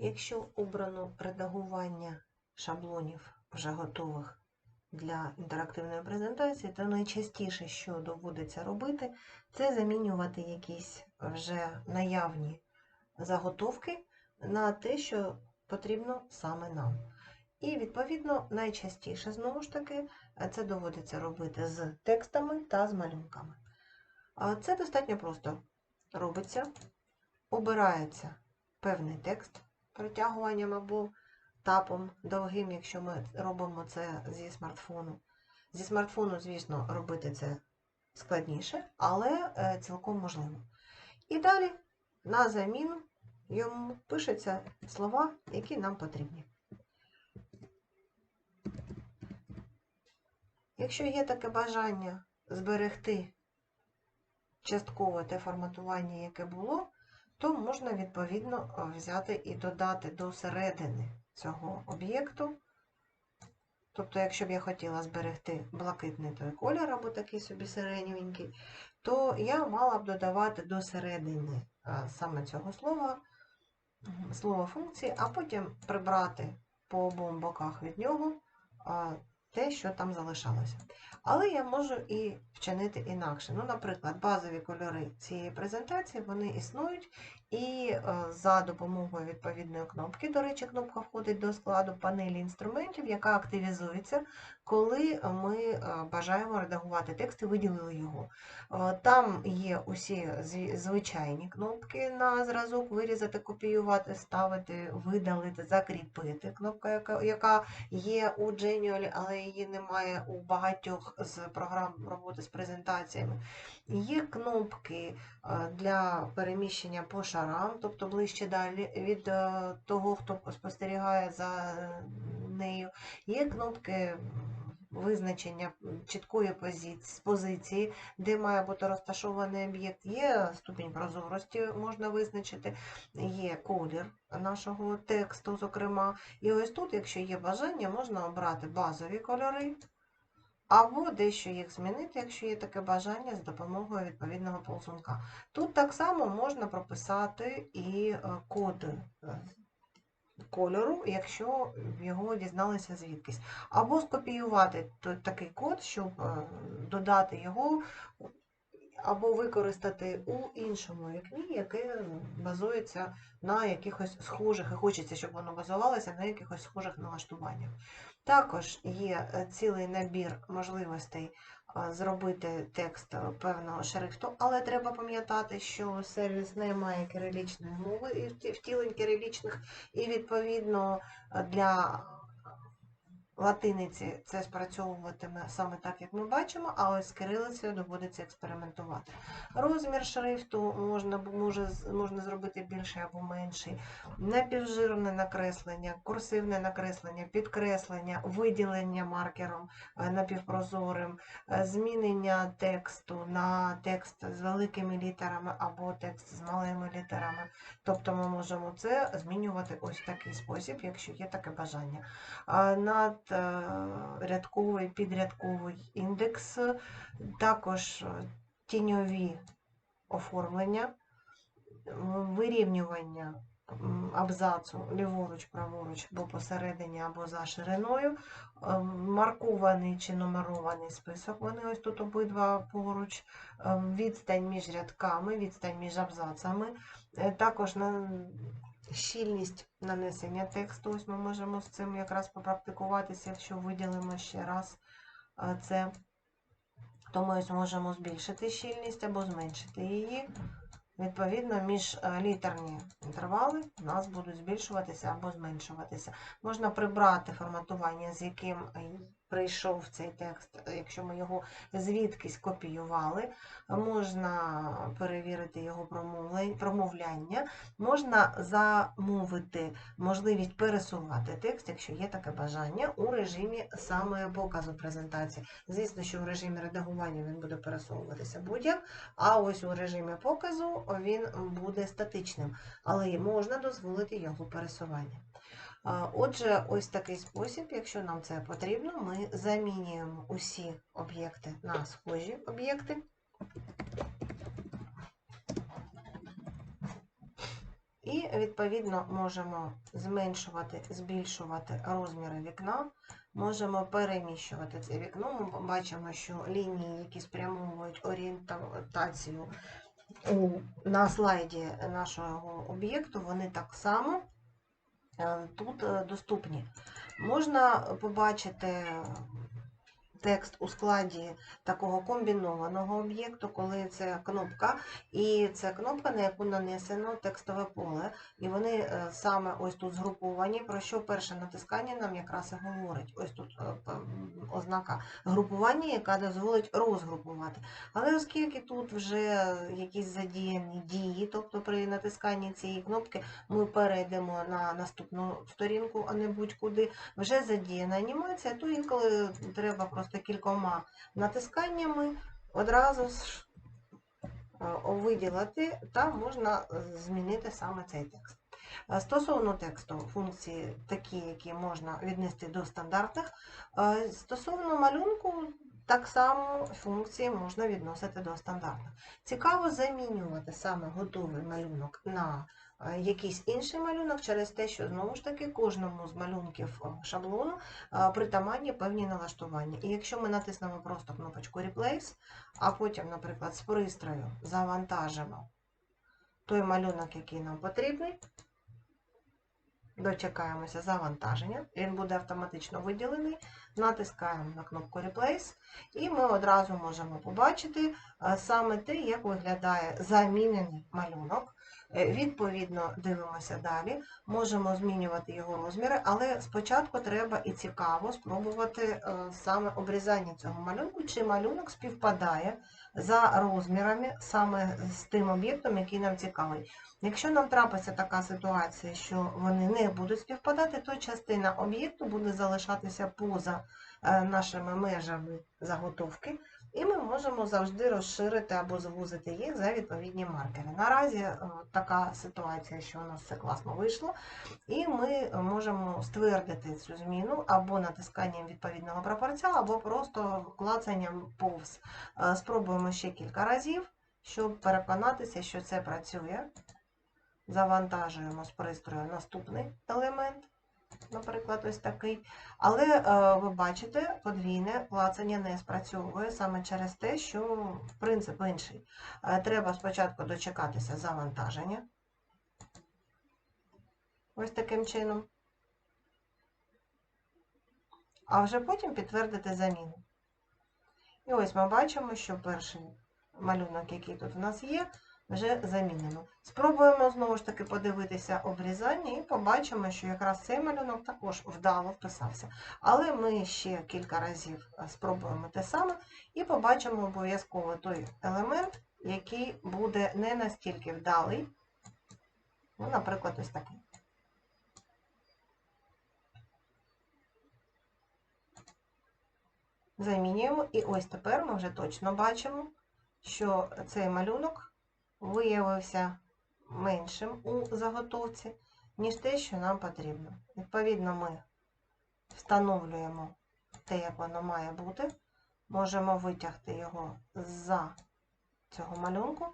Якщо обрано редагування шаблонів вже готових для інтерактивної презентації, то найчастіше, що доводиться робити, це замінювати якісь вже наявні заготовки на те, що потрібно саме нам. І, відповідно, найчастіше, знову ж таки, це доводиться робити з текстами та з малюнками. Це достатньо просто робиться, обирається певний текст протягуванням або тапом довгим, якщо ми робимо це зі смартфону. Зі смартфону, звісно, робити це складніше, але е, цілком можливо. І далі на заміну йому пишуться слова, які нам потрібні. Якщо є таке бажання зберегти частково те форматування, яке було, то можна відповідно е, взяти і додати до середини цього об'єкту. Тобто, якщо б я хотіла зберегти блакитний той колір або такий собі сиренький, то я мала б додавати до середини е, саме цього слова, слова функції, а потім прибрати по обом боках від нього а, те, що там залишалося. Але я можу і вчинити інакше. Ну, наприклад, базові кольори цієї презентації вони існують, і е, за допомогою відповідної кнопки, до речі, кнопка входить до складу панелі інструментів, яка активізується, коли ми е, бажаємо редагувати текст і виділили його. Е, Там є усі звичайні кнопки на зразок вирізати, копіювати, ставити, видалити, закріпити. Кнопка, яка, є у Genial, але її немає у багатьох з програм роботи з презентаціями. Є кнопки для переміщення по шарам, тобто ближче далі від е, того, хто спостерігає за нею. Є кнопки визначення чіткої позиції, де має бути розташований об'єкт. Є ступінь прозорості, можна визначити, є колір нашого тексту, зокрема. І ось тут, якщо є бажання, можна обрати базові кольори. Або дещо їх змінити, якщо є таке бажання, з допомогою відповідного ползунка. Тут так само можна прописати і е, код е, кольору, якщо його дізналися звідкись. Або скопіювати такий код, щоб е, додати його, або використати у іншому вікні, яке базується на якихось схожих, і хочеться, щоб воно базувалося на якихось схожих налаштуваннях. Також є е, цілий набір можливостей зробити текст е, певного шрифту, але треба пам'ятати, що сервіс не має кирилічної мови і втілень кирилічних, і відповідно е, для латиниці це спрацьовуватиме саме так, як ми бачимо, а ось з кирилицею доводиться експериментувати. Розмір шрифту можна, може, можна зробити більший або менший, напівжирне накреслення, курсивне накреслення, підкреслення, виділення маркером е, напівпрозорим, е, змінення тексту на текст з великими літерами або текст з малими літерами. Тобто ми можемо це змінювати ось в такий спосіб, якщо є таке бажання. Е, рядковий, підрядковий індекс, також е, тіньові оформлення, вирівнювання абзацу ліворуч, праворуч, або посередині, або за шириною, е, маркований чи нумерований список. Вони ось тут обидва поруч, е, відстань між рядками, відстань між абзацами. Також щільність нанесення тексту. Ось ми можемо з цим якраз попрактикуватися, якщо виділимо ще раз е, це. То ми ось можемо збільшити щільність або зменшити її. Відповідно, між е, літерні інтервали у нас будуть збільшуватися або зменшуватися. Можна прибрати форматування, з яким е, прийшов цей текст, якщо ми його звідкись копіювали. Можна перевірити його промовляння, можна замовити можливість пересувати текст, якщо є таке бажання, у режимі саме показу презентації. Звісно, що в режимі редагування він буде пересовуватися будь-як, а ось у режимі показу він буде статичним, але можна дозволити його пересування. Отже, ось такий спосіб, якщо нам це потрібно, ми замінюємо усі об'єкти на схожі об'єкти. І, відповідно, можемо зменшувати, збільшувати розміри вікна, можемо переміщувати це вікно. Ми бачимо, що лінії, які спрямовують орієнтацію на слайді нашого об'єкту, вони так само тут е, доступні. Можна побачити текст у складі такого комбінованого об'єкту, коли це кнопка, і це кнопка, на яку нанесено текстове поле, і вони е, саме ось тут згруповані, про що перше натискання нам якраз і говорить. Ось тут е, ознака групування, яка дозволить розгрупувати. Але оскільки тут вже якісь задіяні дії, тобто при натисканні цієї кнопки ми перейдемо на наступну сторінку, а не будь-куди, вже задіяна анімація, то інколи треба просто кількома натисканнями одразу ж е, виділити та можна змінити саме цей текст. Е, Стосовно тексту, функції такі, які можна віднести до стандартних. Е, Стосовно малюнку, так само функції можна відносити до стандартних. Цікаво замінювати саме готовий малюнок на якийсь інший малюнок через те, що знову ж таки кожному з малюнків шаблону притаманні певні налаштування. І якщо ми натиснемо просто кнопочку Replace, а потім, наприклад, з пристрою завантажимо той малюнок, який нам потрібний, дочекаємося завантаження, він буде автоматично виділений, натискаємо на кнопку Replace, і ми одразу можемо побачити саме те, як виглядає замінений малюнок. Е, Відповідно, дивимося далі, можемо змінювати його розміри, але спочатку треба і цікаво спробувати е, саме обрізання цього малюнку, чи малюнок співпадає за розмірами саме з тим об'єктом, який нам цікавий. Якщо нам трапиться така ситуація, що вони не будуть співпадати, то частина об'єкту буде залишатися поза е, нашими межами заготовки, і ми можемо завжди розширити або звузити їх за відповідні маркери. Наразі е, така ситуація, що у нас все класно вийшло, і ми можемо ствердити цю зміну або натисканням відповідного прапорця, або просто клацанням повз. Е, Спробуємо ще кілька разів, щоб переконатися, що це працює. Завантажуємо з пристрою наступний елемент, наприклад, ось такий. Але е, ви бачите, подвійне клацання не спрацьовує саме через те, що принцип інший. Е, Треба спочатку дочекатися завантаження. Ось таким чином. А вже потім підтвердити заміну. І ось ми бачимо, що перший малюнок, який тут у нас є, вже замінено. Спробуємо знову ж таки подивитися обрізання і побачимо, що якраз цей малюнок також вдало вписався. Але ми ще кілька разів е, спробуємо те саме і побачимо обов'язково той елемент, який буде не настільки вдалий. Ну, наприклад, ось такий. Замінюємо, і ось тепер ми вже точно бачимо, що цей малюнок виявився меншим у заготовці, ніж те, що нам потрібно. Відповідно, ми встановлюємо те, як воно має бути. Можемо витягти його за цього малюнку,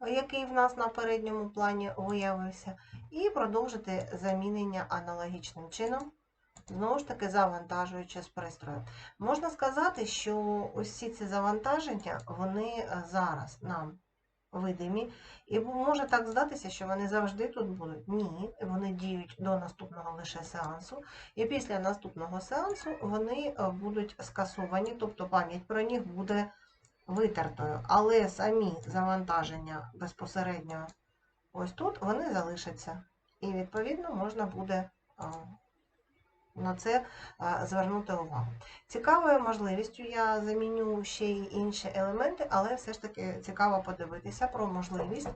який в нас на передньому плані виявився, і продовжити замінення аналогічним чином, знову ж таки завантажуючи з пристрою. Можна сказати, що усі ці завантаження, вони е, зараз нам видимі, і може так здатися, що вони завжди тут будуть. Ні, вони діють до наступного лише сеансу, і після наступного сеансу вони е, будуть скасовані, тобто пам'ять про них буде витертою. Але самі завантаження безпосередньо ось тут, вони залишаться. І відповідно можна буде е, на це звернути увагу. Цікавою можливістю я заміню ще й інші елементи, але все ж таки цікаво подивитися про можливість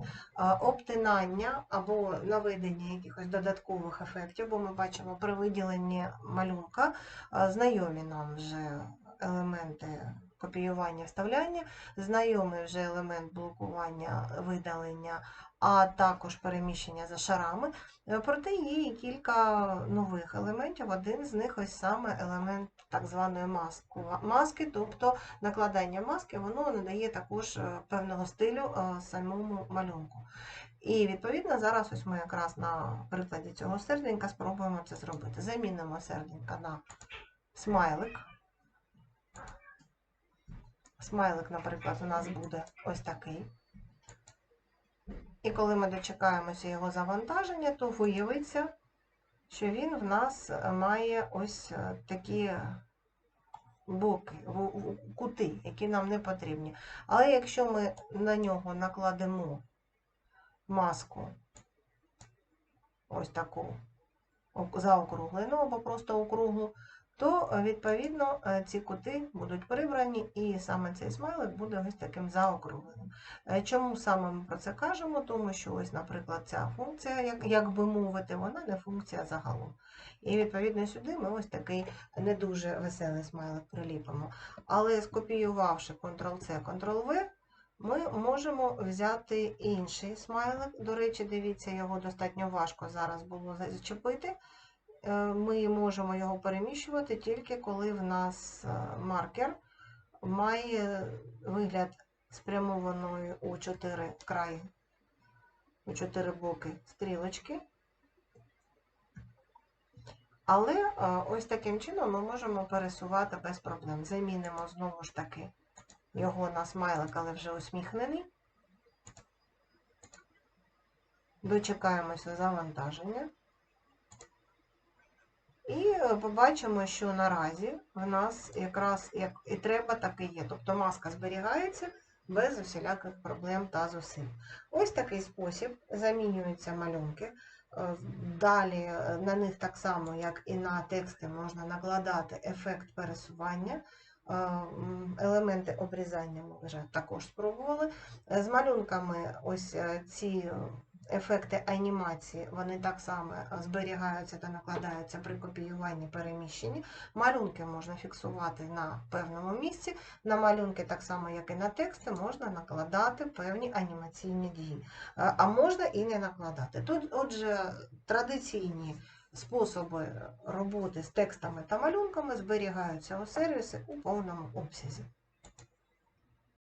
обтинання або наведення якихось додаткових ефектів, бо ми бачимо при виділенні малюнка знайомі нам вже елементи копіювання, вставляння, знайомий вже елемент блокування, видалення а також переміщення за шарами. Е, Проте є і кілька нових елементів. Один з них ось саме елемент так званої маску- маски, тобто накладання маски, воно надає також е, певного стилю е, самому малюнку. І відповідно зараз ось ми якраз на прикладі цього серденька спробуємо це зробити. Замінимо серденька на смайлик. Смайлик, наприклад, у нас буде ось такий. І коли ми дочекаємося його завантаження, то виявиться, що він в нас має ось е, такі боки, кути, які нам не потрібні. Але якщо ми на нього накладемо маску, ось таку заокруглену або просто округлу, то е, відповідно е, ці кути будуть прибрані, і саме цей смайлик буде ось таким заокругленим. Е, Чому саме ми про це кажемо? Тому що ось, наприклад, ця функція, як, як би мовити, вона не функція загалом. І відповідно сюди ми ось такий не дуже веселий смайлик приліпимо. Але скопіювавши Ctrl-C, Ctrl-V, ми можемо взяти інший смайлик. До речі, дивіться, його достатньо важко зараз було зачепити. Е, Ми можемо його переміщувати тільки коли в нас е, маркер має вигляд спрямованої у чотири краї, у чотири боки стрілочки. Але е, ось таким чином ми можемо пересувати без проблем. Замінимо знову ж таки його на смайлик, але вже усміхнений. Дочекаємося завантаження. І е, побачимо, що наразі в нас якраз як і треба, так і є. Тобто маска зберігається без усіляких проблем та зусиль. Ось такий спосіб замінюються малюнки. Е, Далі е, на них так само, як і на тексти, можна накладати ефект пересування. Елементи обрізання ми вже також спробували. З малюнками ось ці ефекти анімації, вони так само е, зберігаються та накладаються при копіюванні переміщенні. Малюнки можна фіксувати на певному місці. На малюнки, так само як і на тексти, можна накладати певні анімаційні дії. Е, А можна і не накладати. Тут, отже, традиційні способи роботи з текстами та малюнками зберігаються у сервісі у повному обсязі.